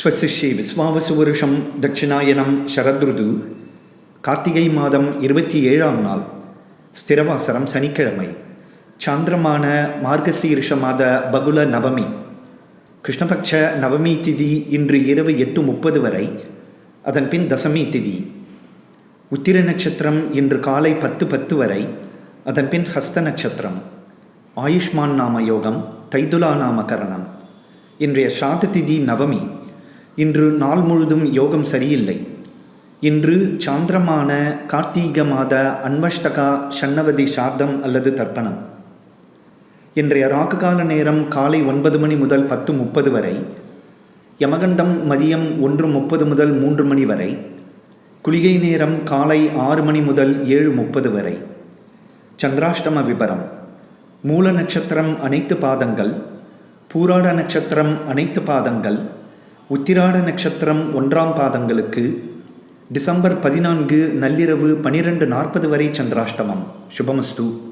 ஸ்வசிஷி விஸ்வாவசு வருஷம் தட்சிணாயனம் சரத்ருது. கார்த்திகை மாதம் இருபத்தி ஏழாம் நாள் ஸ்திரவாசரம் சனிக்கிழமை. சாந்திரமான மார்கசீர்ஷ மாத பகுல நவமி. கிருஷ்ணபக்ஷ நவமி திதி இன்று இரவு எட்டு முப்பது வரை அதன் பின் தசமி திதி. உத்திர நட்சத்திரம் இன்று காலை பத்து பத்து வரை அதன் பின் ஹஸ்த நட்சத்திரம். ஆயுஷ்மான் நாம யோகம் தைதுலா நாமகரணம் இன்றைய சாத திதி நவமி. இன்று நாள் முழுதும் யோகம் சரியில்லை. இன்று சாந்திரமான கார்த்தீக மாத அன்வஷ்டகா ஷண்ணவதி சார்தம் அல்லது தர்ப்பணம். இன்றைய ராகுகால நேரம் காலை ஒன்பது மணி முதல் பத்து முப்பது வரை யமகண்டம் மதியம் ஒன்று முப்பது முதல் மூன்று மணி வரை குளிகை நேரம் காலை ஆறு மணி முதல் ஏழு முப்பது வரை. சந்திராஷ்டம விபரம். மூல நட்சத்திரம் அனைத்து பாதங்கள் பூராட நட்சத்திரம் அனைத்து பாதங்கள் உத்திராட நட்சத்திரம் ஒன்றாம் பாதங்களுக்கு டிசம்பர் பதினான்கு நள்ளிரவு பனிரெண்டு நாற்பது வரை சந்திராஷ்டமம். சுபமஸ்து.